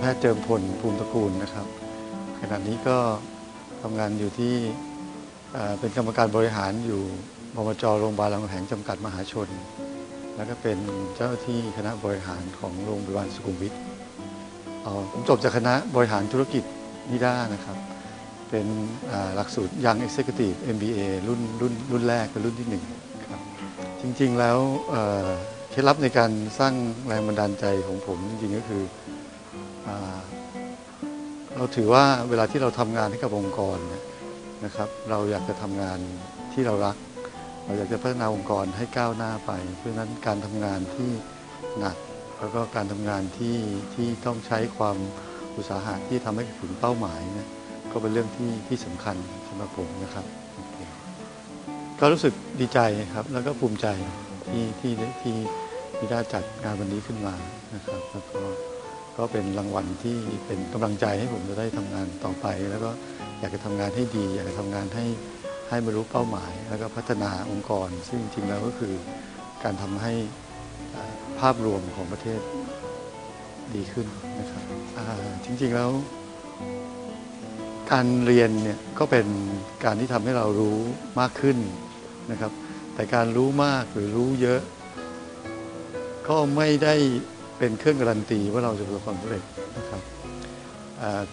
แพทย์เจิมพลภูมิตระกูลนะครับขณะนี้ก็ทำงานอยู่ที่เป็นกรรมการบริหารอยู่บมจโรงพยาบาลรามคำแหงจำกัดมหาชน แล้วก็เป็นเจ้าที่คณะบริหารของโรงพยาบาลสุขุมวิทผมจบจากคณะบริหารธุรกิจนิด้านะครับ เป็นหลักสูตร Young Executive MBA รุ่นรุ่นรุ่นแรกเป็นรุ่นที่หนึ่งครับจริงๆแล้วเคล็ดลับในการสร้างแรงบันดาลใจของผมจริงๆก็คือ เราถือว่าเวลาที่เราทำงานให้กับองค์กรนะครับ เราอยากจะทำงานที่เรารัก เราอยากจะพัฒนาองค์กรให้ก้าวหน้าไป เพราะนั้นการทำงานที่หนักแล้วก็การทำงานที่ที่ต้องใช้ความอุตสาหะที่ทำให้ถึงเป้าหมายเนี่ยก็เป็นเรื่องที่ที่สำคัญสำหรับผมนะครับก็รู้สึกดีใจครับแล้วก็ภูมิใจที่ที่ที่ที่ได้จัดงานวันนี้ขึ้นมานะครับแล้วก็ ก็เป็นรางวัลที่เป็นกำลังใจให้ผมจะได้ทำงานต่อไป แล้วก็อยากจะทำงานให้ดี อยากจะทำงานให้ให้บรรลุเป้าหมาย แล้วก็พัฒนาองค์กร ซึ่งจริงๆแล้วก็คือการทำให้ภาพรวมของประเทศดีขึ้นนะครับจริงๆแล้ว การเรียนเนี่ยก็เป็นการที่ทำให้เรารู้มากขึ้นนะครับ แต่การรู้มากหรือรู้เยอะ ก็ไม่ได้ เป็นเครื่องการันตีว่าเราจะประสบความสำเร็จนะครับ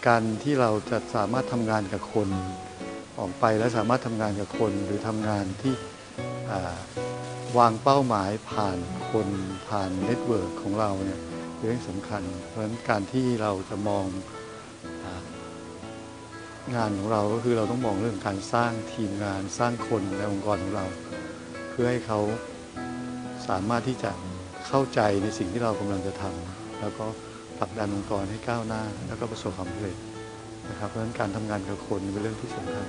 การที่เราจะสามารถทำงานกับคนออกไปและสามารถทำงานกับคนหรือทำงานที่วางเป้าหมายผ่านคนผ่านเน็ตเวิร์กของเราเนี่ยเป็นเรื่องสำคัญ เพราะฉะนั้นการที่เราจะมองงานของเราก็คือเราต้องมองเรื่องการสร้างทีมงานสร้างคนในองค์กรของเรา เพื่อให้เขาสามารถที่จะ เข้าใจในสิ่งที่เรากำลังจะทำแล้วก็ผลักดันองค์กรให้ก้าวหน้า แล้วก็ประสบความสำเร็จนะครับเพราะฉะนั้นการทำงานกับคนเป็นเรื่องที่สำคัญ